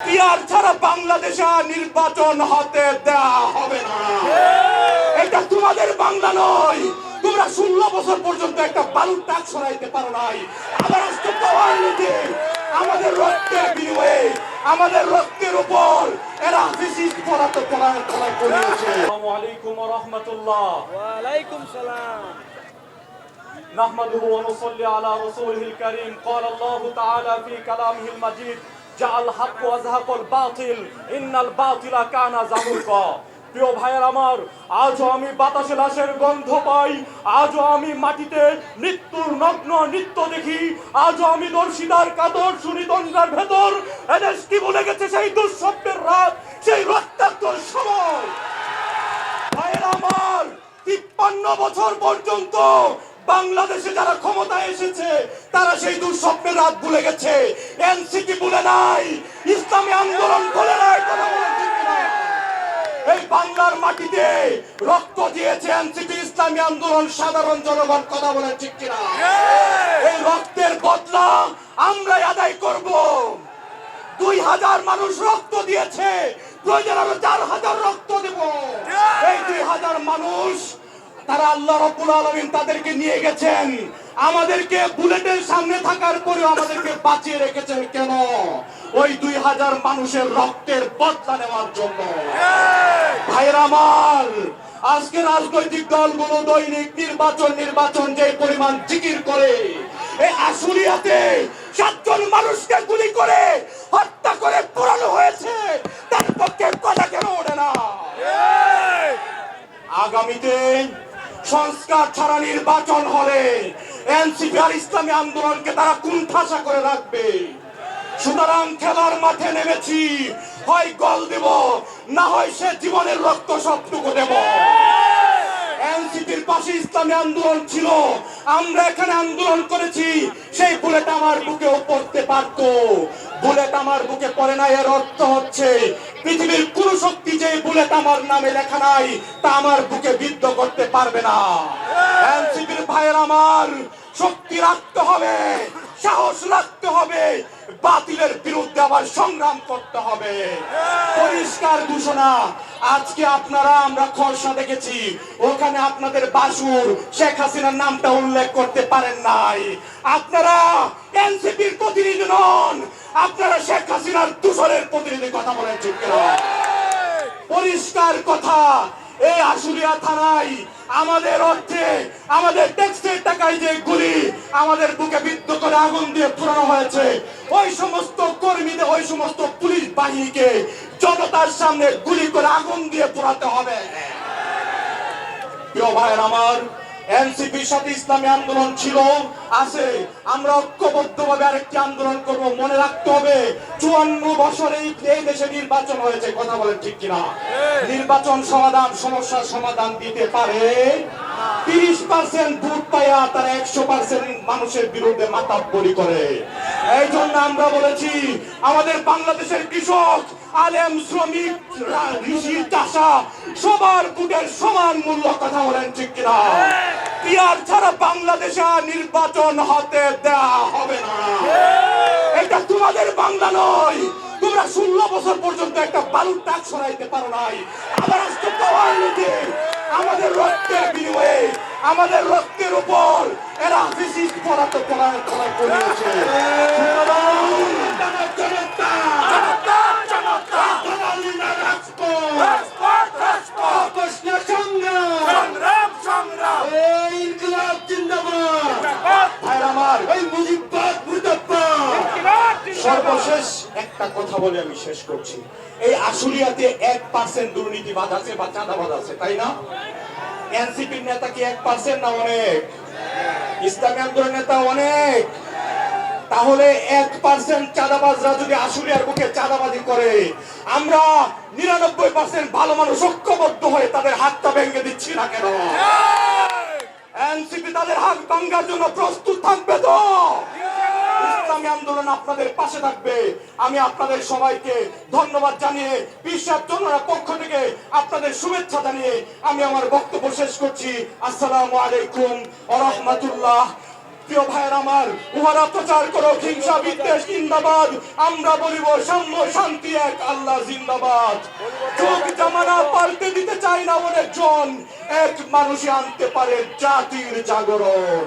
Peer ছাড়া বাংলাদেশে আর নির্বাচন হতে দেওয়া হবে না এটা তোমাদের বাংলা নয় তোমরা ষোলো বছর পর্যন্ত একটা বালুর টাক সরাইতে পারো নাই আবার আজকে পাওয়ার নীতি আমাদের রক্তের বিনিময়ে আমাদের রক্তের উপর এরা ফিসিস্ট পড়াতে পড়ায় পড়ায় করিয়েছে আসসালামু আলাইকুম ওয়া রাহমাতুল্লাহ ওয়ালাইকুম সালাম نحمده ونصلي على رسوله الكريم قال الله تعالى في كلامه المجيد জাল প্রিয় ভাইয়ের আমার, আজও আমি বাতাসে লাশের গন্ধ পাই। আজও আমি মাটিতে মৃত্যুর নগ্ন নৃত্য দেখি। আজও আমি দর্শিদার কাতর শুনি দঞ্জার ভেতর। এদেশ কি ভুলে গেছে সেই দুঃস্বপ্নের রাত, সেই রক্তাক্ত সময়? ভাইয়ের আমার, তিপ্পান্ন বছর পর্যন্ত বাংলাদেশে যারা ক্ষমতায় এসেছে তারা সেই দুঃস্বপ্নের রাত ভুলে গেছে। এনসিপি ভুলে নাই ইসলামী আন্দোলন ভুলে নাই কথা? এই বাংলার মাটিতে রক্ত দিয়েছে এনসিপি ইসলামী আন্দোলন সাধারণ জনগণ কথা বলেন ঠিক কিনা? এই রক্তের বদলা আমরাই আদায় করব। দুই হাজার মানুষ রক্ত দিয়েছে প্রয়োজন আরও চার হাজার রক্ত দেব এই দুই হাজার মানুষ তারা আল্লাহ রব্বুল আলমিন তাদেরকে নিয়ে গেছেন, আমাদেরকে বুলেটের সামনে থাকার পরেও আমাদেরকে বাঁচিয়ে রেখেছেন কেন? ওই দুই হাজার মানুষের রক্তের বদলা নেওয়ার জন্য। ভাইয়ের আমার, আজকে রাজনৈতিক দলগুলো দৈনিক নির্বাচন নির্বাচন যে পরিমাণ জিকির করে, এই আশুলিয়াতে সাতজন মানুষকে গুলি করে হত্যা করে পোড়ানো হয়েছে, তার পক্ষে কথা কেন ওঠে না? আগামীতে সংস্কার ছাড়া নির্বাচন হলে এনসিপি আর ইসলামী আন্দোলনকে তারা কুণ্ঠাসা করে রাখবে। সুতরাং খেলার মাঠে নেমেছি, হয় গল দেব, না হয় সে জীবনের রক্ত সবটুকু দেব। এনসিপির পাশে ইসলামী আন্দোলন ছিল, আমরা এখানে আন্দোলন করেছি, সেই বুলেট আমার বুকেও পড়তে পারতো। বুলেট আমার বুকে পড়ে না, এর অর্থ হচ্ছে পৃথিবীর যে বুলেট আমার নামে লেখা নাই, তা আমার বুকে বিদ্ধ করতে পারবে না। এনসিপির ভাইয়ের আমার শক্তি রাখতে হবে, সাহস রাখতে হবে, বাতিলের বিরুদ্ধে আবার সংগ্রাম করতে হবে। পরিষ্কার ঘোষণা, আজকে আপনারা, আমরা খরসা দেখেছি, ওখানে আপনাদের বাসুর শেখ হাসিনার নামটা উল্লেখ করতে পারেন নাই। আপনারা এনসিপির প্রতিনিধি নন, আপনারা শেখ হাসিনার দূষণের প্রতিনিধি কথা বলেন, ঠিক? পরিষ্কার কথা। এই আশুলিয়া থানায় আমাদের অর্থে, আমাদের ট্যাক্সের টাকায় যে গুলি, আমাদের বুকে বিদ্ধ করে আগুন দিয়ে পুরানো হয়েছে। ওই সমস্ত কর্মীদের, ওই সমস্ত পুলিশ বাহিনীকে জনতার সামনে গুলি করে আগুন দিয়ে পোড়াতে হবে। প্রিয় ভাইয়ের আমার এনসিপির সাথে ইসলামী আন্দোলন ছিল আছে। আমরা ঐক্যবদ্ধভাবে আরেকটি আন্দোলন করব মনে রাখতে হবে চুয়ান্ন বছরে এই এই দেশে নির্বাচন হয়েছে কথা বলেন ঠিক কিনা? নির্বাচন সমাধান সমস্যার সমাধান দিতে পারে তিরিশ পার্সেন্ট ভোট পাইয়া তারা একশো পার্সেন্ট মানুষের বিরুদ্ধে করে। এই জন্য আমরা বলেছি, আমাদের বাংলাদেশের কৃষক, আলেম, শ্রমিক ঋষি চাষা, সবার সমান মূল্য কথা বলেন ঠিক কিনা? পিয়ার ছাড়া বাংলাদেশে নির্বাচন হতে দেওয়া হবে না। এটা তোমাদের বাংলা নয়। তোমরা ষোলো বছর পর্যন্ত একটা বালুর সরাইতে পারো নাই। আবার আজকে পাওয়ার আমাদের রক্তের বিনিময়ে আমাদের রক্তের উপর এরা ফিসিস্ট পড়াতে পড়ায় পড়ায় করিয়েছে। জনতা বাঙালিরা রাজপথ অপস্ন সংগ্রাম এই ইনকলাব জিন্দাবাদ ভাইরা আমার এই মুজিববাদ মুর্দাবাদ সর্বশেষ একটা কথা বলে আমি শেষ করছি। এই আশুলিয়াতে এক পার্সেন্ট দুর্নীতিবাদ আছে বা চাঁদাবাদ আছে তাই না? এনসিপির নেতা কি এক পার্সেন্ট না অনেক? ইসলামী আন্দোলন নেতা অনেক। তাহলে এক পার্সেন্ট চাঁদাবাজরা যদি আশুলিয়ার বুকে চাঁদাবাজি করে আমরা নিরানব্বই পার্সেন্ট ভালো মানুষ ঐক্যবদ্ধ হয়ে তাদের হাতটা ভেঙে দিচ্ছি না কেন? এনসিপি তাদের হাত ভাঙ্গার জন্য প্রস্তুত থাকবে তো? ইসলামী আন্দোলন আপনাদের পাশে থাকবে। আমি আপনাদের সবাইকে ধন্যবাদ জানিয়ে বিশ্বাস জনরা পক্ষ থেকে আপনাদের শুভেচ্ছা জানিয়ে আমি আমার বক্তব্য শেষ করছি। আসসালামু আলাইকুম ওয়া প্রিয় ভাইয়ের আমার, উহারা প্রচার করো হিংসা, বিদ্বেষ, জিন্দাবাদ। আমরা বলিব সাম্য শান্তি এক আল্লাহ জিন্দাবাদ। যুগ জামানা পাল্টে দিতে চাই না অনেকজন। এক আনতে পারে জাতির জাগরণ।